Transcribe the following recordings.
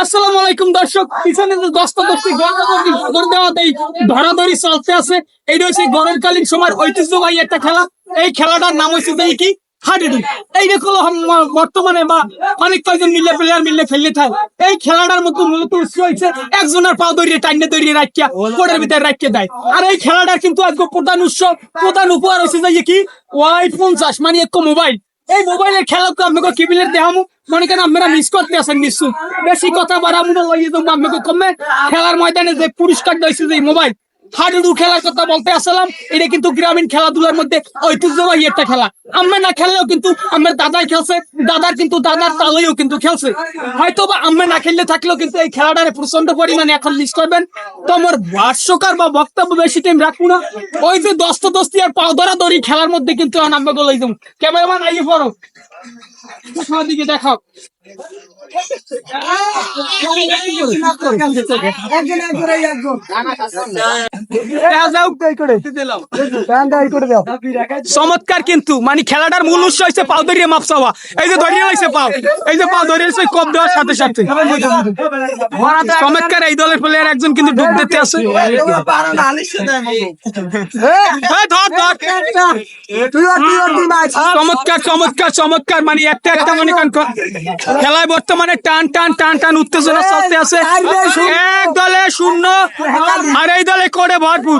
আসসালামু আলাইকুম দর্শক, পিছনে দশটা দশটি ধরাধরি চলতে আছে, এইটা হচ্ছে গরমকালীন সময় ঐতিহ্যবাহী একটা খেলা। এই খেলাটার নাম হচ্ছে যে কি? মিলে এই খেলাটার মধ্যে মূলত হয়েছে একজনের পা টাইনে ভিতরে দেয়। আর এই কিন্তু প্রধান উৎসব প্রধান উপহার হচ্ছে যে কি? মানে মোবাইল। এই মোবাইলের খেলা তো আপনাকে কিবিলের দেহামু মনে করেন আপনারা মিস করতে আছেন নিশ্চু বেশি কথা বারা না লইয়ে দেবো আপনাকে কমে খেলার ময়দানে যে পুরস্কার দিয়েছে যে মোবাইল হাডুডু খেলার কথা বলতে আসলাম। এটা কিন্তু গ্রামীণ খেলাধুলার মধ্যে ঐতিহ্যবাহী একটা খেলা। আমরা না খেললেও কিন্তু আমার দাদাই খেলছে দাদার কিন্তু দাদার তালেও কিন্তু খেলছে। হয়তো বা আমরা না খেললে থাকলেও কিন্তু এই খেলাটারে প্রচণ্ড পরিমাণে এখন মিস করবেন। তো আমার ভাষ্যকার বা বক্তব্য বেশি টাইম রাখব না। ওই যে দস্তা দস্তি আর পাও ধরা দড়ি খেলার মধ্যে কিন্তু আমরা গলাই যাব। ক্যামেরাম্যান, আইয়ে পড়ো। দিকে দেখাও। চমৎকার কিন্তু। মানে খেলাটার মূল উৎস হচ্ছে পাও ধরিয়ে মাপ চাওয়া। এই যে ধরিয়ে হয়েছে পাও এই যে পাও ধরিয়ে হয়েছে কপ দেওয়ার সাথে সাথে। চমৎকার এই দলের প্লেয়ার একজন কিন্তু ডুব দিতে আছে। এই ধর ধর। চমৎকার চমৎকার চমৎকার। মানে একটা একটা মানে খেলায় বর্তমানে টান টান টান টান উত্তেজনা চলতে আছে। এক দলে শূন্য আর এই দলে করে ভরপুর।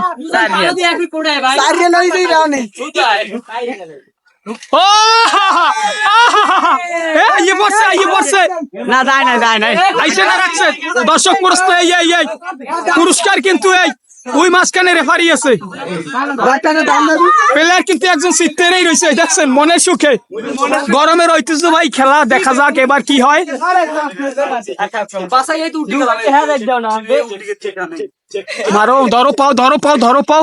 না দর্শক পুরস্কার কিন্তু ওই মাঝখানে রেফারি আছে। প্লেয়ার কিন্তু একজন রয়েছে দেখছেন, মনের সুখে। গরমের ঐতিহ্য ভাই খেলা, দেখা যাক এবার কি হয়। ধরো পাও ধরো পাও ধরো পাও।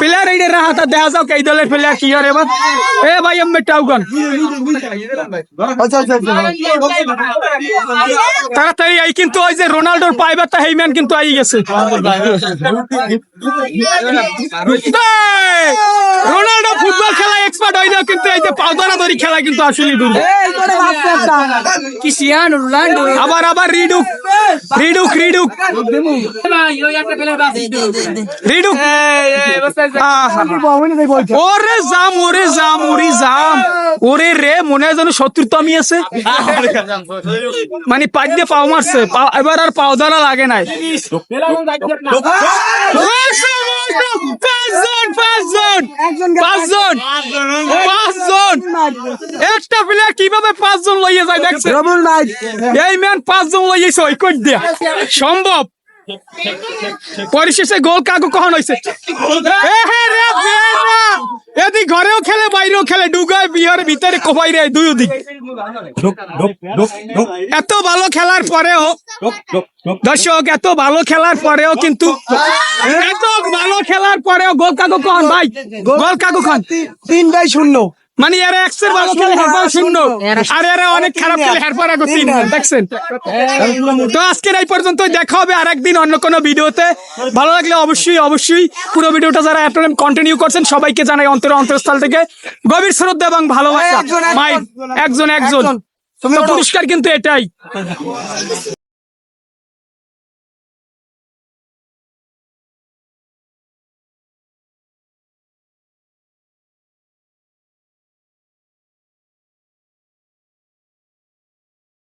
প্লেয়ার এই রাহা তা দেখা যাও কে দলের প্লেয়ার কি আর এবার এ ভাই আমি টাউগন তাড়াতাড়ি এই কিন্তু ওই যে রোনাল্ডোর পাইবার তা হেইম্যান কিন্তু আই গেছে রোনাল্ডো ফুটবল খেলা এক্সপার্ট হইলেও কিন্তু এই যে পাউদারা খেলা কিন্তু আসলে দূর আবার আবার রিডুক। রিডুক রিডুক। রিডুক। ওরে জাম ওরে জাম ওরে জাম। মনে হয় যেন শত্রুতা আমি আছে। মানে পাক দিয়ে পাও মারছে। এবার আর পাও ধরা লাগে নাই। পাঁচজন পাঁচজন পাঁচজন। পাঁচজন একটা প্লেয়ার কীভাবে পাঁচজন লইয়ে যায় দেখছে এই ম্যান পাঁচজন লইয়েছে ওই কই দিয়া। সম্ভব? পরিশেষে গোল কাকু কখন হয়েছে এদিক ঘরেও খেলে বাইরেও খেলে ডুগায় বিহার ভিতরে কোপাই রে দুই দিক এত ভালো খেলার পরেও দর্শক এত ভালো খেলার পরেও কিন্তু এত ভালো খেলার পরেও গোল কাকু কখন ভাই? গোল কাকু কখন? তিন বাই শূন্য। মানে এরা এক্সের ভালো খেলে হেরপার শূন্য। আর এরা অনেক খারাপ খেলে হেরপার আগে তিন দেখছেন? তো আজকের এই পর্যন্ত দেখা হবে আর একদিন অন্য কোনো ভিডিওতে। ভালো লাগলে অবশ্যই অবশ্যই পুরো ভিডিওটা যারা এতদিন কন্টিনিউ করছেন সবাইকে জানাই অন্তর অন্তরস্থল থেকে। গভীর শ্রদ্ধা এবং ভালোবাসা। একজন, একজন, মাই একজন একজন। পুরস্কার কিন্তু এটাই।